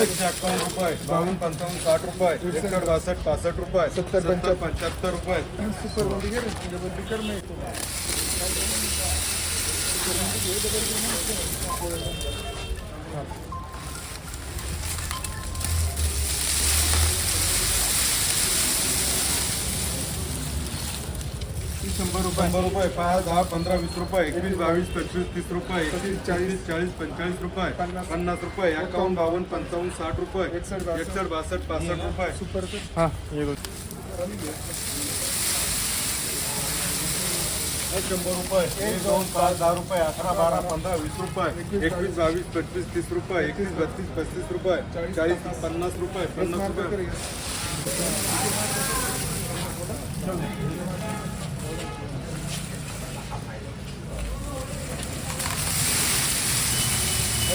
एकशे अठ्ठावन्न रुपये बावन्न पंचावन्न साठ रुपये एकसष्ट बासष्ट पासष्ट रुपये सत्तर, पंच्याहत्तर. पंच्याहत्तर रुपये सुपर बंदी घे डबल शंभर रुपये. शंभर रुपये पाच दहा पंधरा वीस रुपये एकवीस बावीस पंचवीस तीस रुपये एकतीस चाळीस चाळीस पंचेचाळीस रुपये पन्नास. पन्नास रुपये एकावन्न बावन्न पंचावन्न साठ रुपये एकसष्ट, बासष्ट. एकसष्ट बासष्ट पासष्ट रुपये. सुपर हां शंभर रुपये एक दोन पाच दहा रुपये अकरा बारा पंधरा वीस रुपये एकवीस बावीस पंचवीस तीस रुपये एकतीस बत्तीस पस्तीस रुपये चाळीस पन्नास. रुपये पन्नास रुपये.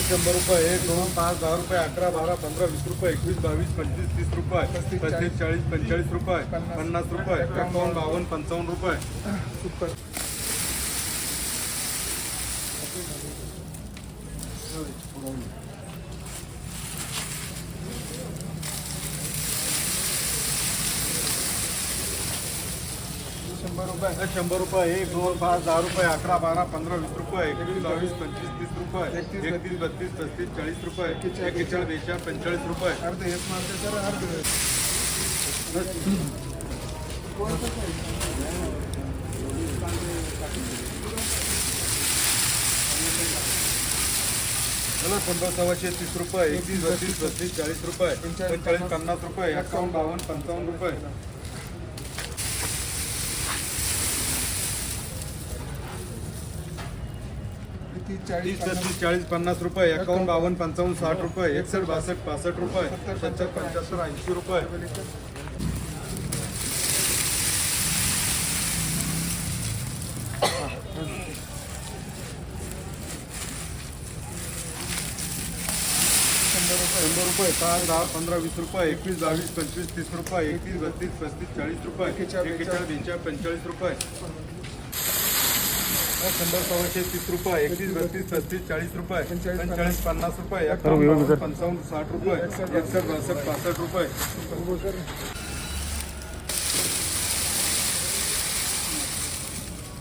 शंभर रुपये एक दोन पाच दहा रुपये अकरा बारा पंधरा वीस रुपये एकवीस बावीस पंचवीस तीस रुपये पस्तीस, चाळीस. पंचेचाळीस रुपये पन्नास. रुपये एकावन्न बावन्न पंचावन्न रुपये. सुपर. शंभर रुपये शंभर रुपये एक दोन पाच दहा रुपये अकरा बारा पंधरा वीस रुपये एकवीस बावीस पंचवीस तीस रुपये एकतीस, बत्तीस पस्तीस चाळीस रुपये एकेचाळीस बेचाळीस पंचेचाळीस रुपये. अर्ध हेच मारते सर अर्ध. चला शंभर सव्वाशे तीस रुपये एकतीस बत्तीस पस्तीस चाळीस रुपये पंचेचाळीस पन्नास रुपये एकावन्न बावन्न पंचावन्न रुपये. तीस चाळीस पस्तीस चाळीस पन्नास रुपये एकावन्न. बावन्न पंचावन्न साठ रुपये एकसष्ट बासष्ट पासष्ट रुपये सत्तर पंच्याहत्तर ऐंशी रुपये. शंभर रुपये. पाच दहा पंधरा वीस रुपये एकवीस बावीस पंचवीस तीस रुपये एकतीस बत्तीस पस्तीस चाळीस रुपये एकेचाळीस, पंचेचाळीस रुपये. शंभर सव्वाशे तीस रुपये एकतीस बत्तीस पस्तीस चाळीस रुपये पंचेचाळीस, पन्नास रुपये पंचावन्न साठ रुपये एकसष्ट बासष्ट पासष्ट रुपये.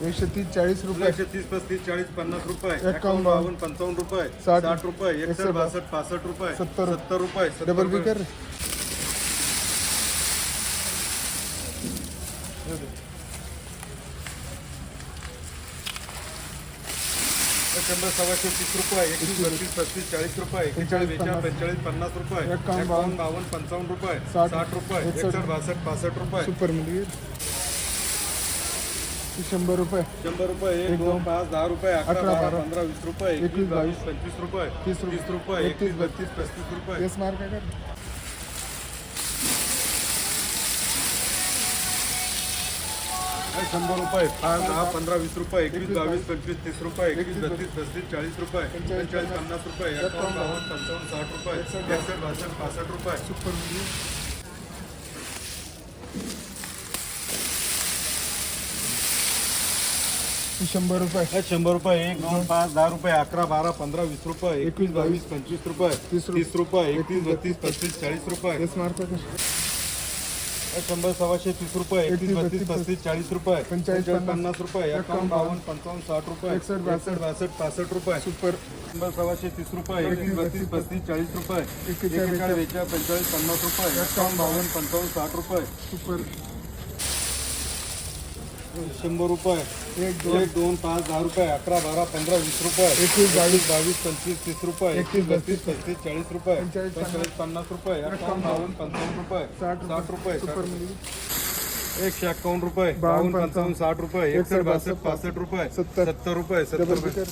एकशे तीस चाळीस रुपये. एकशे तीस पस्तीस चाळीस पन्नास रुपये. एकावन्न, बावन्न पंचावन्न रुपये. साठ, रुपये एकसष्ट बासष्ट पासष्ट रुपये. सत्तर. सत्तर रुपये डबल बी रुपये. कर शंभर सव्वाशे तीस रुपये एकवीस बत्तीस पस्तीस चाळीस रुपये एकेचाळीस बेचाळीस पंचेचाळीस पन्नास रुपये एकावन्न, बावन्न पंचावन्न रुपये साठ, रुपये एकसष्ट, बासष्ट पासष्ट रुपये. सुपरमध्ये शंभर रुपये. शंभर रुपये एक दोन पाच दहा रुपये अकरा बारा पंधरा वीस रुपये एकवीस, बावीस. पंचवीस रुपये तीस रुपये, तीस रुपये एकतीस, बत्तीस पस्तीस रुपये. शंभर रुपये. पाच दहा पंधरा वीस रुपये. एकवीस बावीस पंचवीस तीस रुपये. एकवीस बत्तीस पस्तीस चाळीस रुपये. पंचेचाळीस पन्नास रुपये. एकावन्न बावन्न पंचावन्न साठ रुपये. एकसष्ट बासष्ट पासष्ट रुपये. सुपर शंभर रुपये. शंभर रुपये. एक दोन पाच दहा रुपये. अकरा बारा पंधरा वीस रुपये. एकवीस बावीस पंचवीस रुपये. तीस. तीस रुपये. एकतीस बत्तीस पस्तीस चाळीस रुपये. मार्क शंभर सव्वाशे तीस रुपये एकतीस बत्तीस पस्तीस चाळीस रुपये पंचेचाळीस, पन्नास रुपये एकावन्न बावन्न पंचावन्न साठ रुपये एकसष्ट, बासष्ट. बासष्ट पासष्ट रुपये. सुपर. शंभर सव्वाशे तीस रुपये एकतीस बत्तीस पस्तीस चाळीस रुपये. एकेचाळीस, बेचाळीस पंचेचाळीस पन्नास रुपये एकावन्न बावन्न पंचावन्न साठ रुपये. सुपर. शंभर रुपये एक दोन एक दोन पाच दहा रुपये अकरा बारा पंधरा वीस रुपये एकवीस, बावीस, बावीस पंचवीस तीस रुपये एकतीस, बत्तीस पस्तीस चाळीस रुपये पंचेचाळीस, पन्नास. रुपये बावन्न पंचावन्न रुपये साठ साठ रुपये एकशे अकावन्न रुपये. बावन्न, पंचावन्न. साठ रुपये एकसष्ट एकसष्ट, बासष्ट पासष्ट रुपये सत्तर. रुपये सत्तर रुपये.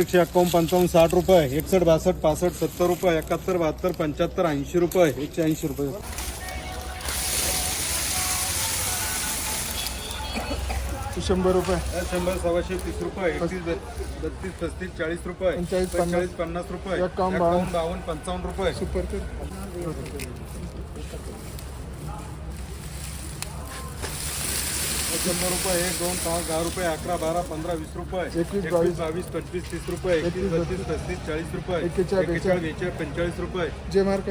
एकशे एकावन्न पंचावन्न साठ रुपये एकसष्ट बासष्ट पासष्ट सत्तर रुपये एकाहत्तर बहात्तर पंच्याहत्तर ऐंशी रुपये एकशे ऐंशी रुपये. शंभर रुपये. शंभर सव्वाशे तीस रुपये एकतीस बत्तीस पस्तीस चाळीस रुपये पंचेचाळीस, पन्नास. पंचेचाळीस पन्नास रुपये एकावन्न, एकावन्न बावन्न? पंचावन्न रुपये. सुपर शंभर रुपये एक दोन पाच दहा रुपये अकरा बारा पंधरा वीस रुपये. एकवीस, बावीस, बावीस पंचवीस तीस रुपये. एकवीस एकवीस, बत्तीस. पस्तीस चाळीस रुपये. एक्केचाळीस, एक्केचाळीस बेचाळीस पंचेचाळीस रुपये. जे मार्क